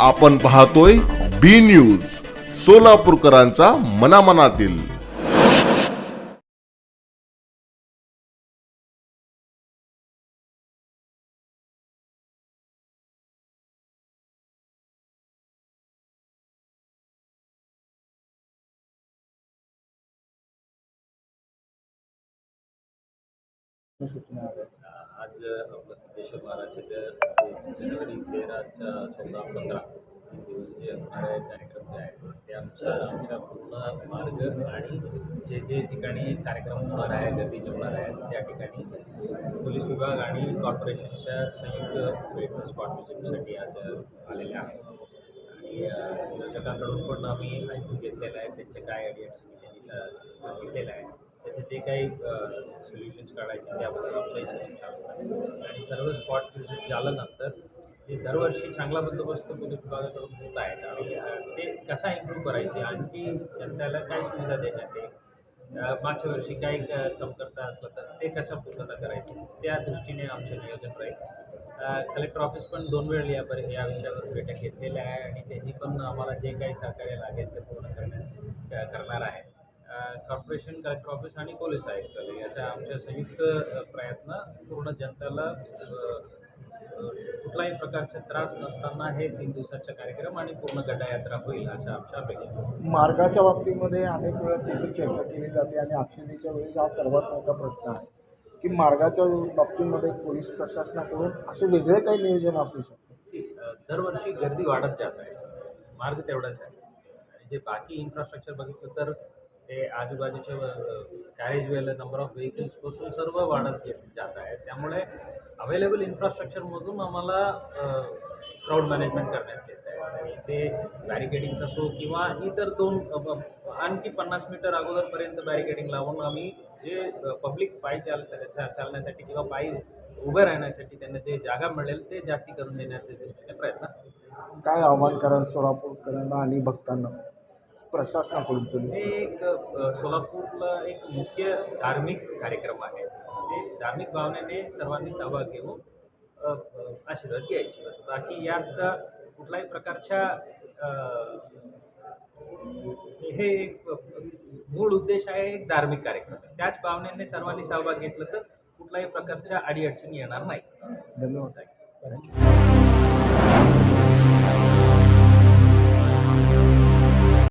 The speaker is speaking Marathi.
आपण पाहतोय बी न्यूज सोलापूरकरांचा मनामनातील. आज आपलं सिद्धेश्वर महाराजाच्या आजच्या चौदा पंधरा तीन दिवस जे असणारे कार्यक्रम जे आहेत त्यानुसार आमच्या पूर्ण मार्ग आणि जे जे ठिकाणी कार्यक्रम होणार आहे गर्दी जमणार आहेत त्या ठिकाणी पोलीस विभाग आणि कॉर्पोरेशनच्या संयुक्त भेट स्पॉट व्हिजिटसाठी आज आलेल्या आहेत. आणि अ, नियोजकांकडून पण आम्ही ऐकून घेतलेलं आहे त्यांचे काय अडीअडचणी त्यांनी सांगितलेलं आहे. त्याचे जे काही सोल्युशन्स काढायचे त्याबद्दल आमच्या इच्छा आणि सर्व स्पॉट व्हिजिट झाल्यानंतर जे दरवर्षी चांगला बंदोबस्त पोलीस विभागाकडून होत आहेत आणि ते कसा इम्प्रूव्ह करायचे? आणखी जनतेला काय सुविधा देण्यात येईल? मागच्या वर्षी काही कम कमतरता असलं तर ते कसं पूर्णता करायचे? त्या दृष्टीने आमचे नियोजन राहील. कलेक्टर ऑफिस पण दोन वेळ या पर या विषयावर बैठक घेतलेल्या आहे आणि त्यांनी पण आम्हाला जे काही सहकार्य लागेल ते पूर्ण करण्यात करणार आहे. कॉर्पोरेशन कलेक्टर ऑफिस आणि पोलीस आयुक्त याचा आमच्या संयुक्त प्रयत्न पूर्ण जनतेला कुठलाही प्रकारचा त्रास नसताना हे तीन दिवसाचा कार्यक्रम आणि पूर्ण गड्डायात्रा होईल असं आमच्या अपेक्षा. मार्गाच्या बाबतीमध्ये अनेक वेळा त्याची चर्चा केली जाते आणि अक्षयणीच्या वेळी हा सर्वात मोठा प्रश्न आहे की मार्गाच्या बाबतीमध्ये पोलीस प्रशासनाकडून असे वेगळे काही नियोजन असू शकते? दरवर्षी गर्दी वाढत जात आहे. मार्ग तेवढाच आहे. आणि जे बाकी इन्फ्रास्ट्रक्चर बघितलं तर ते आजूबाजूचे कॅरेजवेल नंबर ऑफ व्हेकल्सपासून सर्व वाढत जात आहेत. त्यामुळे अवेलेबल इन्फ्रास्ट्रक्चरमधून आम्हाला क्राऊड मॅनेजमेंट करण्यात येत आहे. आणि ते बॅरिकेडिंग्स असो किंवा इतर दोन आणखी पन्नास मीटर अगोदरपर्यंत बॅरिकेडिंग लावून आम्ही जे पब्लिक पायी चाल चालण्यासाठी किंवा पायी उभे राहण्यासाठी त्यांना जे जागा मिळेल ते जास्ती करून देण्याचे दृष्टीने प्रयत्न काय आव्हान कराल सोलापूरकरांना आणि भक्तांना? प्रशासनाकडून पोलीस हे एक सोलापूरला एक मुख्य धार्मिक कार्यक्रम आहे. ते धार्मिक भावनेने सर्वांनी सहभाग घेऊन आशीर्वाद घ्यायचे. बाकी यात कुठल्याही प्रकारच्या हे एक मूळ उद्देश आहे एक धार्मिक कार्यक्रम. त्याच भावनेने सर्वांनी सहभाग घेतलं तर कुठल्याही प्रकारच्या अडीअडचणी येणार नाही. धन्यवाद.